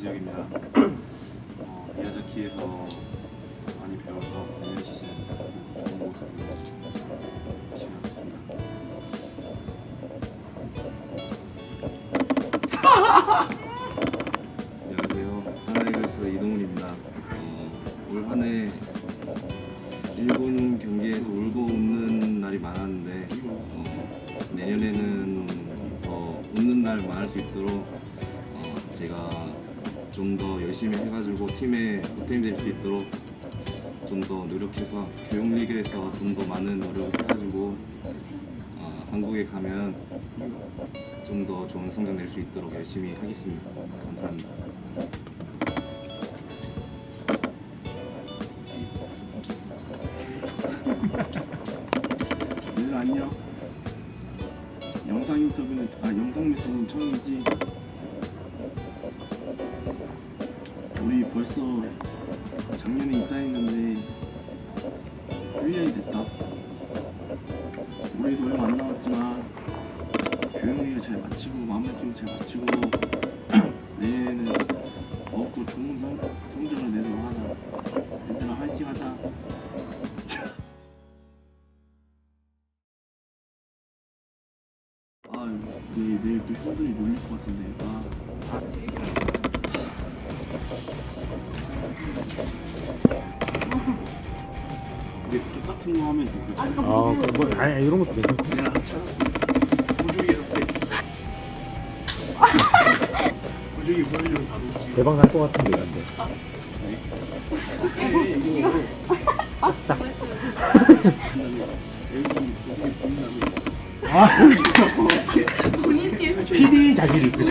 이지혁입니다. 어, 미야자키에서 많이 배워서 내년 시즌 좋은 모습으로 열심히 하겠습니다. 안녕하세요. 하나이글스 이동훈입니다. 어, 올 한해 일본 경기에서 울고 웃는 날이 많았는데 어, 내년에는 더 웃는 날 많을 수 있도록 어, 제가 좀 더 열심히 해가지고 팀에 보탬이 될 수 있도록 좀 더 노력해서 교육 리그에서 좀 더 많은 노력을 해가지고 어, 한국에 가면 좀 더 좋은 성적 낼 수 있도록 열심히 하겠습니다. 감사합니다. 안녕. 영상 인터뷰는 아 영상 메시지는 처음이지. 우리 벌써 작년에 입단했는데 1년이 됐다. 올해도 얼마 안 남았지만 교육리가 잘 마치고 마무리 잘 마치고 내년에는 더욱더 좋은 성, 성적을 내도록 하자. 얘들아 화이팅 하자. 아, 내, 내일 또 형들이 놀릴 것 같은데. 아, 같은 거 하면 좀 그렇잖아요. 아, 그 뭐, 아니, 이런 것도 괜찮고. 내가 찾았어. 보조개 옆에. 보조개 보여주면 다 녹지. 대박 날 것 같은데, 근데. 네, 이거. 그다음에 여기 보조